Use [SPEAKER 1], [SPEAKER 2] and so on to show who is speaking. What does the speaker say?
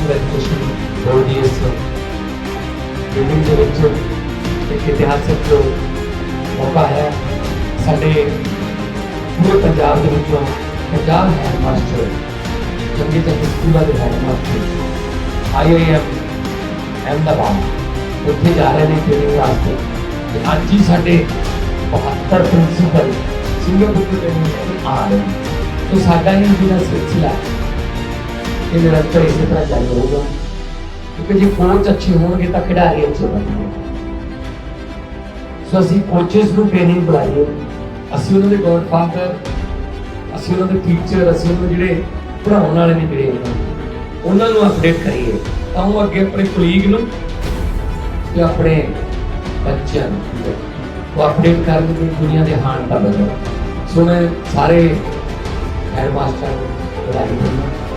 [SPEAKER 1] School education board ਦੀ ਇਸ building ਦੇ ਵਿੱਚ ਇੱਕ ਇਤਿਹਾਸਕ ਮੌਕਾ ਹੈ ਸਾਡੇ ਪੂਰੇ ਪੰਜਾਬ ਦੇ ਵਿੱਚੋਂ ਪੰਜਾਬ ਹੈ ਮਾਸਟਰ ਚੰਗੇ ਚੰਗੇ ਸਕੂਲਾਂ ਦੇ ਹੈਡ ਮਾਸਟਰ ਆਈਆਈਐਮ ਅਹਿਮਦਾਬਾਦ ਉੱਥੇ ਜਾ ਰਹੇ ਨੇ ਟ੍ਰੇਨਿੰਗ ਵਾਸਤੇ ਤੇ ਅੱਜ ਹੀ ਸਾਡੇ 72 ਪ੍ਰਿੰਸੀਪਲ ਸਿੰਗਾਪੁਰ ਤੋਂ ਟ੍ਰੇਨਿੰਗ ਲੈ ਕੇ ਆ ਰਹੇ ਨੇ ਤੋ ਸਾਡਾ ਇਹ ਜਿਹੜਾ ਸਿਲਸਿਲਾ ਹੈ ਇਹ ਨਿਰੰਤਰ ਇਸੇ ਤਰ੍ਹਾਂ ਜਾਰੀ ਰਹੂਗਾ ਕਿਉਂਕਿ ਜੇ ਕੋਚ ਅੱਛੇ ਹੋਣਗੇ ਤਾਂ ਖਿਡਾਰੀ ਅੱਛੇ ਬਣਨਗੇ। ਸੋ ਅਸੀਂ ਕੋਚਸ ਨੂੰ ਟ੍ਰੇਨਿੰਗ ਬੁਲਾਈਏ। ਅਸੀਂ ਉਹਨਾਂ ਦੇ ਗੋਡਫਾਦਰ ਅਸੀਂ ਉਹਨਾਂ ਦੇ ਟੀਚਰ ਅਸੀਂ ਉਹਨਾਂ ਦੇ ਜਿਹੜੇ ਪੜਾਉਣ ਵਾਲੇ ਨੇ ਜਿਹੜੇ ਉਹਨਾਂ ਨੂੰ ਅਪਡੇਟ ਕਰੀਏ। ਤਾਂ ਉਹ ਅੱਗੇ ਆਪਣੇ ਕੋਲੀਗ ਨੂੰ ਤੇ ਆਪਣੇ ਬੱਚਿਆਂ ਨੂੰ ਉਹ ਅਪਡੇਟ ਕਰਨ ਕਰਨਗੇ ਦੁਨੀਆ ਦੇ ਹਾਣ ਦਾ ਬਦਲ। ਸੋ ਮੈਂ ਸਾਰੇ ਹੈਡਮਾਸਟਰ ਨੂੰ ਵਧਾਈ ਦਿੰਦਾ।